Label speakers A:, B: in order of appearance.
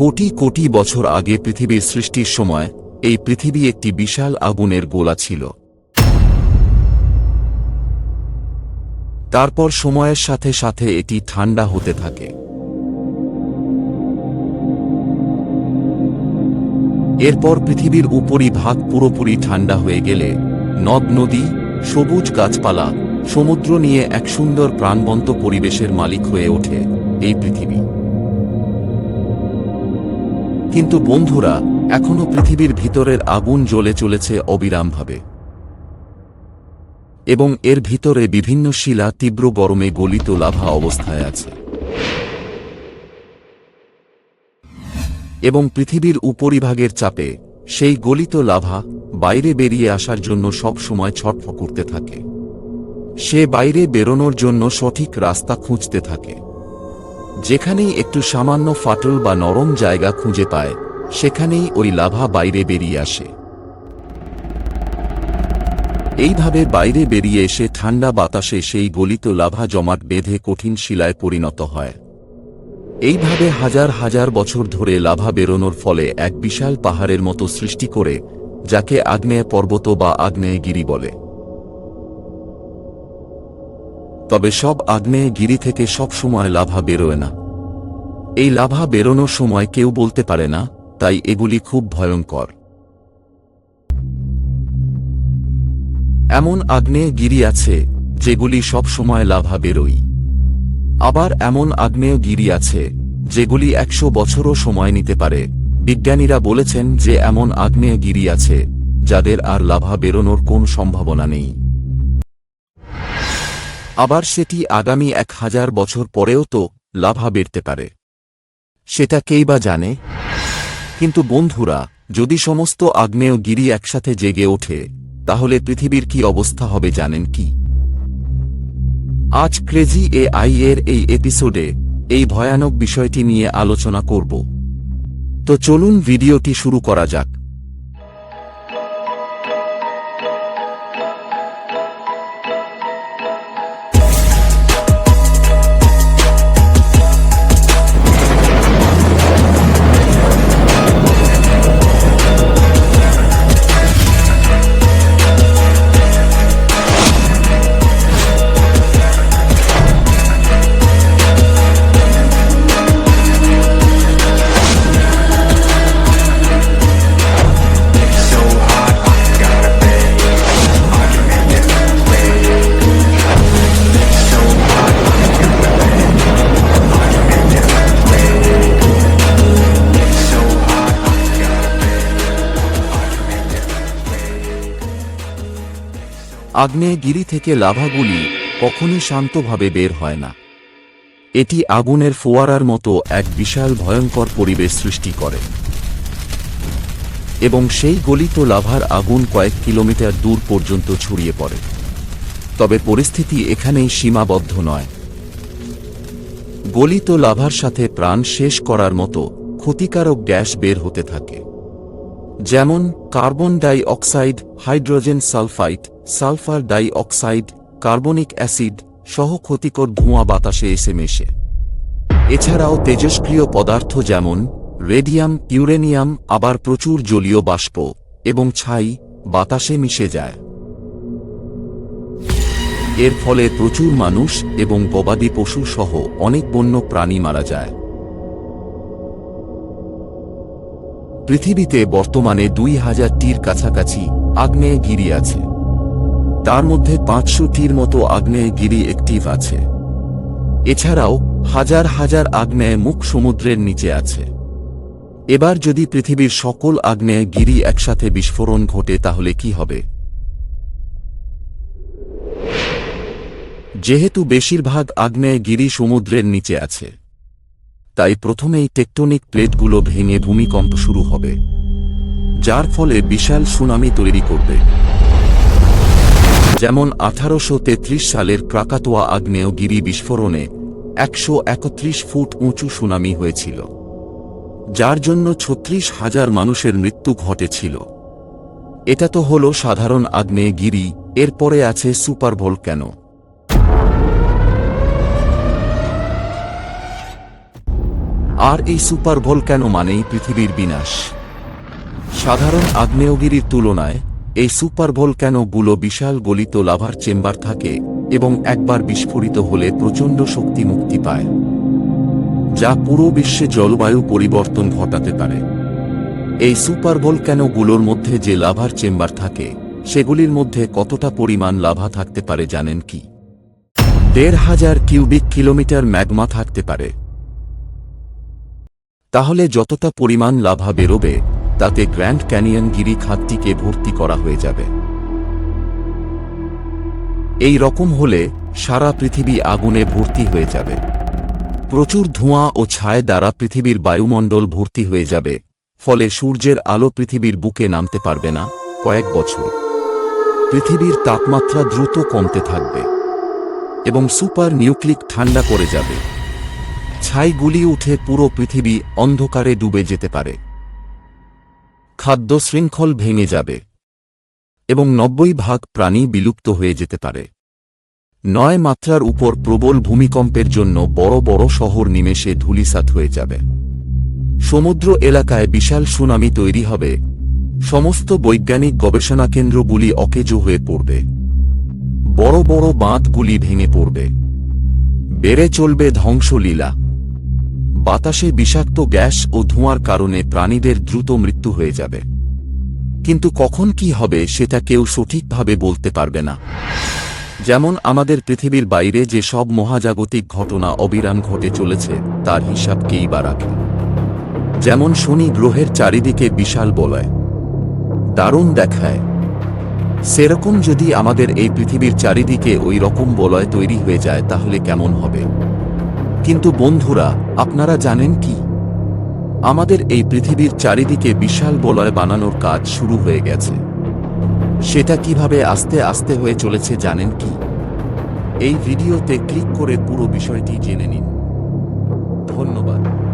A: কোটি কোটি বছর আগে পৃথিবীর সৃষ্টির সময়, এই পৃথিবী একটি বিশাল আগুনের গোলা ছিল। তারপর সময়ের সাথে সাথে এটি ঠান্ডা হতে থাকে। এরপর পৃথিবীর উপরিভাগ পুরোপুরি ঠান্ডা হয়ে গেলে, নদ, নদী, সবুজ গাছপালা, সমুদ্র নিয়ে এক সুন্দর প্রাণবন্ত পরিবেশের মালিক হয়ে ওঠে এই পৃথিবী। কিন্তু বন্ধুরা, এখনও পৃথিবীর ভিতরের আগুন জ্বলে চলেছে অবিরামভাবে। এবং এর ভিতরে বিভিন্ন শিলা তীব্র গরমে গলিত লাভা অবস্থায় আছে। এবং পৃথিবীর উপরিভাগের চাপে, সেই গলিত লাভা বাইরে বেরিয়ে আসার জন্য সব সময় ছটফ করতে থাকে। সে বাইরে বেরোনোর জন্য সঠিক রাস্তা খুঁজতে থাকে। যেখানেই একটু সামান্য ফাটল বা নরম জায়গা খুঁজে পায়, সেখানেই ওই লাভা বাইরে বেরিয়ে আসে। এইভাবে বাইরে বেরিয়ে এসে ঠান্ডা বাতাসে সেই গলিত লাভা জমাট বেঁধে কঠিন শিলায় পরিণত হয়। এইভাবে হাজার হাজার বছর ধরে লাভা বেরোনোর ফলে এক বিশাল পাহাড়ের মতো সৃষ্টি করে, যাকে আগ্নেয় পর্বত বা আগ্নেয়গিরি বলে। তবে সব আগ্নেয়গিরি থেকে সব সময় লাভা বেরোয় না। এই লাভা বেরোনোর সময় কেউ বলতে পারে না, তাই এগুলি খুব ভয়ঙ্কর। এমন আগ্নেয়গিরি আছে, যেগুলি সব সময় লাভা বেরোই আবার এমন আগ্নেয়গিরি আছে, যেগুলি একশো বছরও সময় নিতে পারে। বিজ্ঞানীরা বলেছেন যে এমন আগ্নেয়গিরি আছে, যাদের আর লাভা বেরোনোর কোন সম্ভাবনা নেই। আবার সেটি আগামী এক হাজার বছর পরেও তো লাভা বেরতে পারে। সেটা কেই বা জানে? কিন্তু বন্ধুরা, যদি সমস্ত আগ্নেয়গিরি একসাথে জেগে ওঠে, তাহলে পৃথিবীর কি অবস্থা হবে জানেন কি? আজ ক্রেজি এ আই এর এই এপিসোডে এই ভয়ানক বিষয়টি নিয়ে আলোচনা করব। তো চলুন ভিডিওটি শুরু করা যাক। আগ্নেয়গিরি থেকে লাভাগুলি কখনই শান্তভাবে বের হয় না। এটি আগুনের ফোয়ারার মতো এক বিশাল ভয়ঙ্কর পরিবেশ সৃষ্টি করে। এবং সেই গলিত লাভার আগুন কয়েক কিলোমিটার দূর পর্যন্ত ছড়িয়ে পড়ে। তবে পরিস্থিতি এখানেই সীমাবদ্ধ নয়। গলিত লাভার সাথে প্রাণ শেষ করার মতো ক্ষতিকারক গ্যাস বের হতে থাকে। যেমন carbon dioxide, hydrogen sulphide sulphur dioxide carbonic acid সহ ক্ষতিকর ধোঁয়া বাতাসে এসে মেশে। এছাড়াও তেজস্ক্রিয় পদার্থ যেমন রেডিয়াম, ইউরেনিয়াম, আবার প্রচুর জলীয় বাষ্প এবং ছাই বাতাসে মিশে যায়। এর ফলে প্রচুর মানুষ এবং গবাদি পশু সহ অনেক বন্য প্রাণী মারা যায়। পৃথিবীতে বর্তমানে দুই হাজারটির কাছাকাছি আগ্নেয়গিরি আছে। তার মধ্যে পাঁচশোটির মতো আগ্নেয়গিরি অ্যাক্টিভ আছে। এছাড়াও হাজার হাজার আগ্নেয় মুখ সমুদ্রের নিচে আছে। এবার যদি পৃথিবীর সকল আগ্নেয় গিরি একসাথে বিস্ফোরণ ঘটে তাহলে কি হবে? যেহেতু বেশিরভাগ আগ্নেয় গিরি সমুদ্রের নিচে আছে, তাই প্রথমেই টেকটনিক প্লেটগুলো ভেঙে ভূমিকম্প শুরু হবে, যার ফলে বিশাল সুনামি তৈরি করবে। যেমন আঠারোশো তেত্রিশ সালের ক্রাকাতোয়া আগ্নেয়গিরি বিস্ফোরণে একশো একত্রিশ ফুট উঁচু সুনামি হয়েছিল, যার জন্য ছত্রিশ হাজার মানুষের মৃত্যু ঘটেছিল। এটা তো হল সাধারণ আগ্নেয়গিরি এরপরে আছে সুপার ভোলক্যানো। আর এই সুপার ভলক্যানো মানেই পৃথিবীর বিনাশ। সাধারণ আগ্নেয়গিরির তুলনায় এই সুপার ভলক্যানোগুলো বিশাল গলিত লাভার চেম্বার থাকে এবং একবার বিস্ফোরিত হলে প্রচণ্ড শক্তি মুক্তি পায়, যা পুরো বিশ্বে জলবায়ু পরিবর্তন ঘটাতে পারে। এই ভলক্যানোগুলোর মধ্যে যে লাভার চেম্বার থাকে, সেগুলির মধ্যে কতটা পরিমাণ লাভা থাকতে পারে জানেন কি? দেড় হাজার কিউবিক কিলোমিটার ম্যাগমা থাকতে পারে। তাহলে যতটা পরিমাণ লাভা বেরোবে তাতে গ্র্যান্ড ক্যানিয়ন গিরি খাতটিকে ভর্তি করা হয়ে যাবে। এই রকম হলে সারা পৃথিবী আগুনে ভর্তি হয়ে যাবে। প্রচুর ধোঁয়া ও ছায় দ্বারা পৃথিবীর বায়ুমণ্ডল ভর্তি হয়ে যাবে, ফলে সূর্যের আলো পৃথিবীর বুকে নামতে পারবে না কয়েক বছর। পৃথিবীর তাপমাত্রা দ্রুত কমতে থাকবে এবং সুপার নিউক্লিক ঠান্ডা করে যাবে। ছাইগুলি উঠে পুরো পৃথিবী অন্ধকারে ডুবে যেতে পারে। খাদ্য শৃঙ্খল ভেঙে যাবে এবং নব্বই ভাগ প্রাণী বিলুপ্ত হয়ে যেতে পারে। নয় মাত্রার উপর প্রবল ভূমিকম্পের জন্য বড় বড় শহর নিমেষে ধূলিসাৎ হয়ে যাবে। সমুদ্র এলাকায় বিশাল সুনামি তৈরি হবে। সমস্ত বৈজ্ঞানিক গবেষণা কেন্দ্রগুলি অকেজো হয়ে পড়বে। বড় বড় বাঁধগুলি ভেঙে পড়বে। বেড়ে চলবে ধ্বংসলীলা। বাতাসে বিষাক্ত গ্যাস ও ধোঁয়ার কারণে প্রাণীদের দ্রুত মৃত্যু হয়ে যাবে। কিন্তু কখন কি হবে সেটা কেউ সঠিকভাবে বলতে পারবে না। যেমন আমাদের পৃথিবীর বাইরে যে সব মহাজাগতিক ঘটনা অবিরাম ঘটে চলেছে, তার হিসাব কেই বা রাখে। যেমন শনি গ্রহের চারিদিকে বিশাল বলয়, দারুণ দেখায়। সেরকম যদি আমাদের এই পৃথিবীর চারিদিকে ওই রকম বলয় তৈরি হয়ে যায়, তাহলে কেমন হবে? কিন্তু বন্ধুরা, আপনারা জানেন কি? আমাদের এই পৃথিবীর চারিদিকে বিশাল বলয় বানানোর কাজ শুরু হয়ে গেছে। সেটা কীভাবে আস্তে আস্তে হয়ে চলেছে জানেন কি? এই ভিডিওতে ক্লিক করে পুরো বিষয়টি জেনে নিন। ধন্যবাদ।